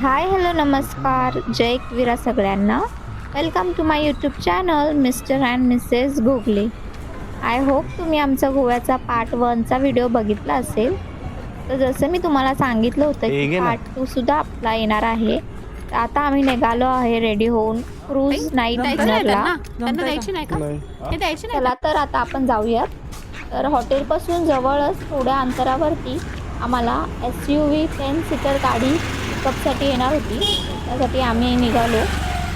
Hi hello नमस्कार. जय एकविरा सगळ्यांना. Welcome to my YouTube channel mister and missus Gugale I hope तुम्ही आमचा गोव्याचा पार्ट वनचा व्हिडिओ बघितला असेल. तर जसं मी तुम्हाला सांगितलं होतं की. पार्ट टू सुद्धा आपला येणार आहे. तर आता आम्ही निघालो आहे रेडी होऊन. क्रूज नाईट चला तर आता आपण जाऊयात. तर हॉटेलपासून जवळच थोड्या अंतरावरती आम्हाला S U V ten seater गाडी पिकअपसाठी येणार होती. त्यासाठी आम्ही निघालो.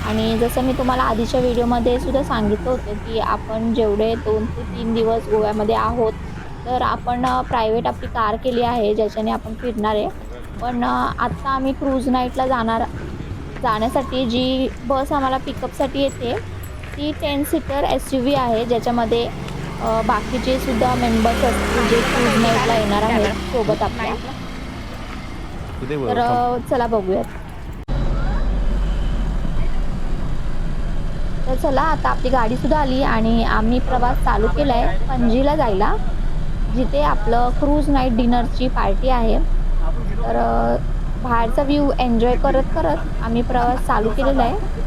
आणि जसं मी तुम्हाला आधीच्या व्हिडिओमध्ये सुद्धा सांगितलं होतं की आपण जेवढे दोन ते तीन दिवस गोव्यामध्ये आहोत तर आपण प्रायव्हेट आपली कार केली आहे ज्याच्याने आपण फिरणार आहे. पण आत्ता आम्ही क्रूज नाईटला जाणार जाण्यासाठी जी बस आम्हाला पिकअपसाठी येते ती ten seater S U V आहे. ज्याच्यामध्ये बाकीचे सुद्धा मेंबर्स असतील जे क्रूज नाईटला येणार आहेत सोबत आपल्या. तर चला बघूयात. तर चला आता आपली गाडीसुद्धा आली आणि आम्ही प्रवास चालू केला आहे पणजीला जायला जिथे आपलं क्रूज नाईट डिनरची पार्टी आहे. तर बाहेरचा व्ह्यू एन्जॉय करत करत आम्ही प्रवास चालू केलेला आहे.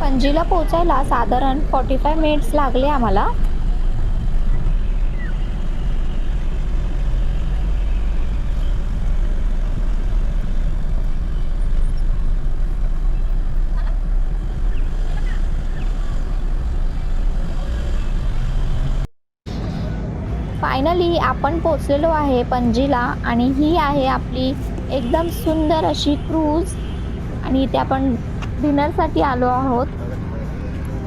पणजीला पोचायला साधारण फॉर्टी फाय मिनिट्स लागले आम्हाला. फायनली आपण पोचलेलो आहे पणजीला आणि ही आहे आपली एकदम सुंदर अशी क्रूज. आणि इथे आपण डिनरसाठी आलो आहोत.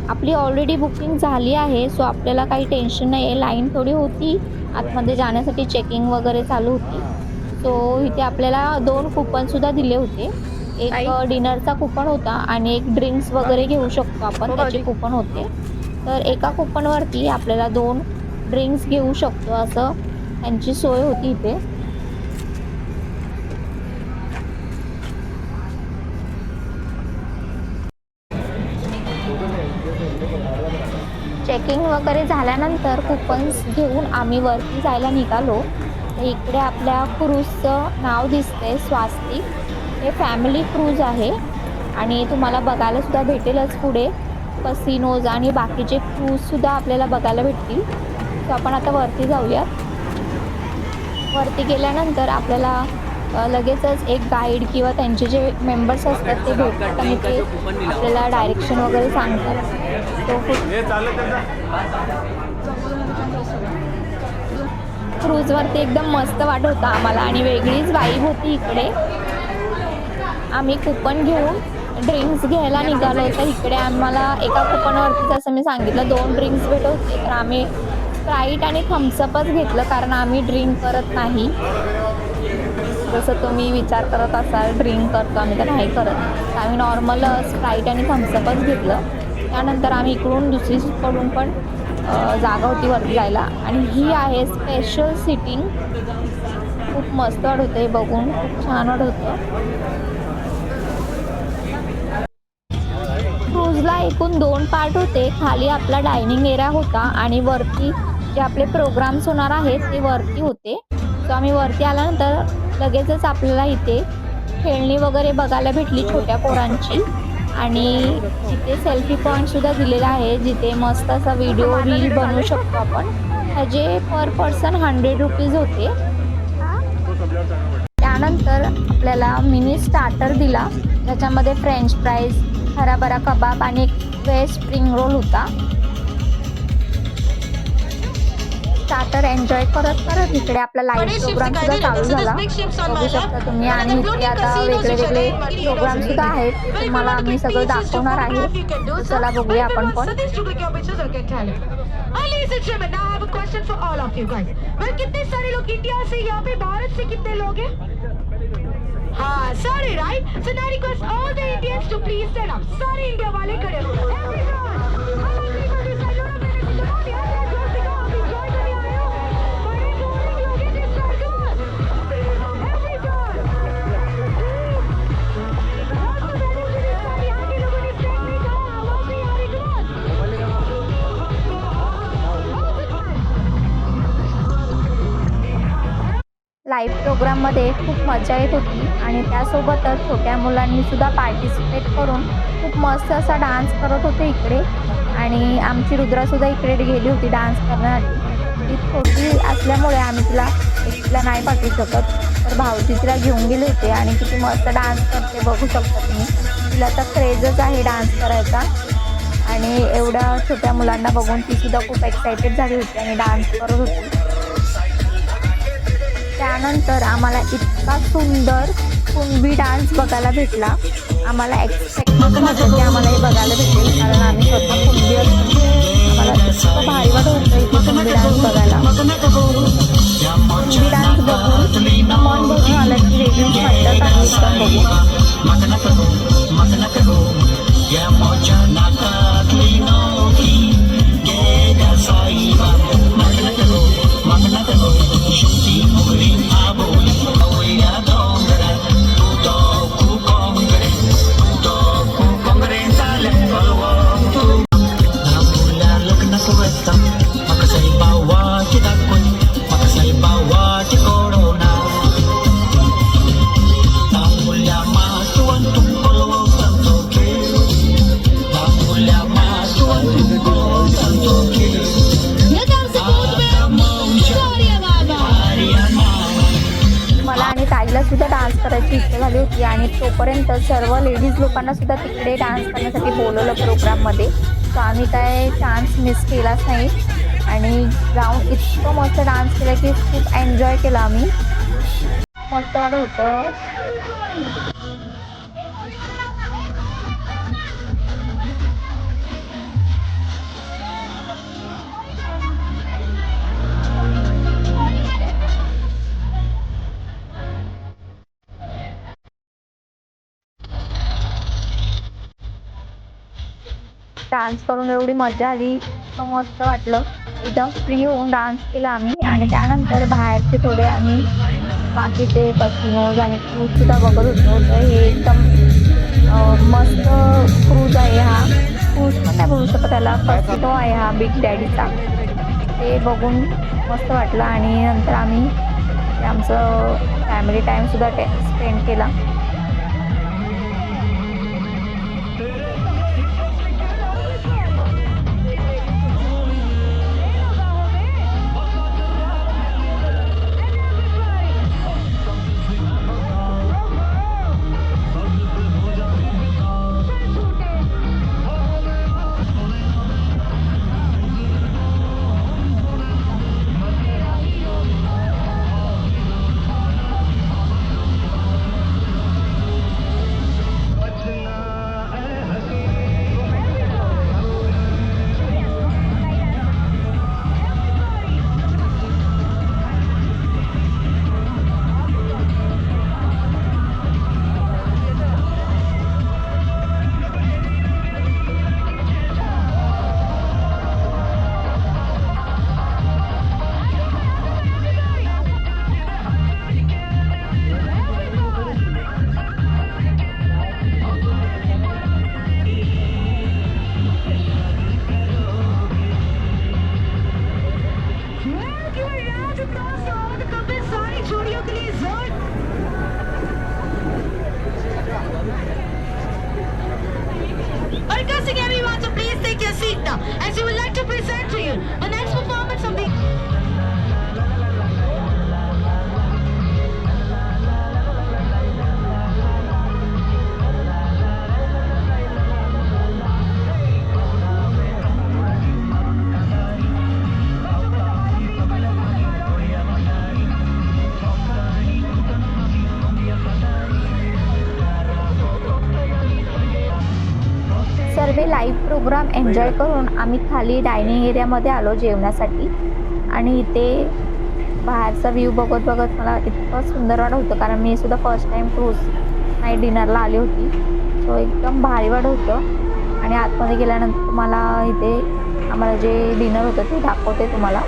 आपली ऑलरेडी बुकिंग झाली आहे सो आपल्याला काही टेन्शन नाही आहे लाईन थोडी होती. आतमध्ये जाण्यासाठी चेकिंग वगैरे चालू होती. सो इथे आपल्याला दोन कुपनसुद्धा दिले होते. एक? डिनरचा कुपन होता आणि एक ड्रिंक्स वगैरे घेऊ शकतो आपण. हो, त्याचे. कुपन होते. तर एका कुपनवरती आपल्याला दोन ड्रिंक्स घेऊ शकतो असं. त्यांची सोय होती इथे. चेकिंग वगैरे झाल्यानंतर कुपन्स घेऊन आम्ही वरती जायला निघालो. इकडे आपल्या क्रूजचं नाव दिसते स्वास्तिक. हे फॅमिली क्रूज आहे. आणि तुम्हाला बघायला सुद्धा भेटेलच पुढे. कसिनोज आणि बाकीचे क्रूजसुद्धा आपल्याला बघायला भेटतील. तर आपण आता वरती जाऊयात. वरती गेल्यानंतर आपल्याला लगेचच एक गाईड किंवा त्यांचे जे मेंबर्स असतात ते भेटतात आणि ते आपल्याला डायरेक्शन वगैरे सांगतात. तो क्रूजवरती एकदम मस्त वाटत होता आम्हाला आणि वेगळीच वाईब होती इकडे. आम्ही कुपन घेऊन ड्रिंक्स घ्यायला निघालो तर इकडे आम्हाला एका कुपनवरती जसं मी सांगितलं दोन ड्रिंक्स भेटत होते. तर आम्ही स्प्राईट आणि थम्सअपच घेतलं कारण आम्ही ड्रिंक करत नाही. जसं तुम्ही विचार करत असाल ड्रिंक करतो आम्ही तर नाही करत. आम्ही नॉर्मल स्प्राईट आणि थम्सअपच घेतलं. त्यानंतर आम्ही इकडून दुसरीकडून पण जागा होती वरती जायला. आणि ही आहे स्पेशल सिटिंग खूप मस्त वाट होते बघून. खूप छान वाट होतं क्रूजला एकूण दोन पार्ट होते. खाली आपला डायनिंग एरिया होता आणि वरती जे आपले प्रोग्राम्स होणार आहेत ते वरती होते. सो आम्ही वरती आल्यानंतर लगेचच आपल्याला इथे खेळणी वगैरे बघायला भेटली छोट्या पोरांची. आणि इथे सेल्फी पॉईंटसुद्धा दिलेला आहे जिथे मस्त असा व्हिडिओ रील बनवू शकतो आपण. ह्याचे पर पर्सन हंड्रेड रुपीज होते. त्यानंतर आपल्याला मिनी स्टार्टर दिला. ज्याच्यामध्ये फ्रेंच फ्राईज हराभरा कबाब आणि एक वेज स्प्रिंग रोल होता. स्टार्टर एन्जॉय करत करत इकडे आपला लाईव्ह प्रोग्राम सुद्धा चालू झाला. बघू शकता तुम्ही. आणि इथे आता वेगळे वेगळे प्रोग्राम सुद्धा आहेत. तुम्हाला आम्ही सगळं दाखवणार आहे. चला बघूया आपण पण. कितने सारे लोग इंडिया से यहाँ पे भारत से कितने लोग हैं? हाँ सारे right so now request all the Indians to please stand up सारे इंडिया वाले खड़े हो लाईव्ह प्रोग्राममध्ये खूप मजा येत होती. आणि त्यासोबतच छोट्या मुलांनीसुद्धा पार्टिसिपेट करून खूप मस्त असा डान्स करत होते इकडे. आणि आमची रुद्रासुद्धा इकडे गेली होती डान्स करण्यासाठी. ती छोटी असल्यामुळे आम्ही तिला एकटीला नाही पाठवू शकत. तर भाऊजी तिला घेऊन गेले होते आणि किती मस्त डान्स करते बघू शकता तुम्ही. तिला तर क्रेजच आहे डान्स करायचा. आणि एवढ्या छोट्या मुलांना बघून तीसुद्धा खूप एक्सायटेड झाली होती आणि डान्स करत होती. त्यानंतर आम्हाला इतका सुंदर कुणबी डान्स बघायला भेटला. आम्हाला एक्सपेक्ट नव्हतं की आम्हाला हे बघायला भेटेल कारण आम्ही स्वतः कुणबी असतो. आम्हाला इतकं भारी वाटत होतं इथे कुणबी डान्स बघायला. कुणबी डान्स बघून मन बघून आलं की वेगळीच मजा आणि एकदम बघून तोपर्यंत सर्व लेडीज लोकांना सुद्धा तिकडे डान्स करण्यासाठी बोलवलं प्रोग्राममध्ये सो आम्ही काय चान्स मिस केलाच नाही. आणि जाऊन इतकं मस्त डान्स केला की खूप एन्जॉय केला आम्ही. मस्त वाटत होतं. डान्स करून एवढी मजा आली. इतकं मस्त वाटलं. एकदम फ्री होऊन डान्स केला आम्ही. आणि त्यानंतर बाहेरचे थोडे आम्ही बाकीचे कसिनोज आणि क्रूजसुद्धा बघत होतो. तर हे एकदम मस्त क्रूज आहे हा. क्रूज पण नाही बोलू शकत त्याला. कसिनो आहे हा बिग डॅडीचा ते बघून मस्त वाटलं. आणि नंतर आम्ही आमचं फॅमिली टाईमसुद्धा टे स्पेंड केला. Bana सर्व लाईव्ह प्रोग्राम एन्जॉय करून आम्ही खाली डायनिंग एरियामध्ये आलो जेवणासाठी. आणि इथे बाहेरचा व्ह्यू बघत बघत मला इतकं सुंदर वाटत होतं कारण मी सुद्धा फर्स्ट टाईम क्रूज नाईट डिनरला आली होती. सो एकदम भारी वाटत होतं. आणि आतमध्ये गेल्यानंतर तुम्हाला इथे आम्हाला जे डिनर होतं ते दाखवते तुम्हाला.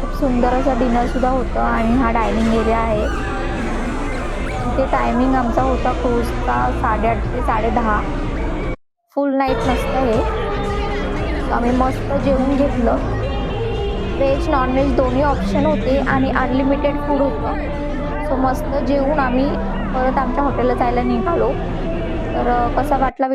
खूप सुंदर असं डिनरसुद्धा होतं आणि हा डायनिंग एरिया आहे. इथे टायमिंग आमचा होता क्रूजचा साडेआठ ते साडेदहा. फुल नाईट नसतं हे आम्ही मस्त जेवून घेतलं. व्हेज नॉनव्हेज दोन्ही ऑप्शन होते आणि अनलिमिटेड फूड होतं. सो मस्त जेवून आम्ही परत आमच्या हॉटेलला जायला निघालो. तर कसा वाटला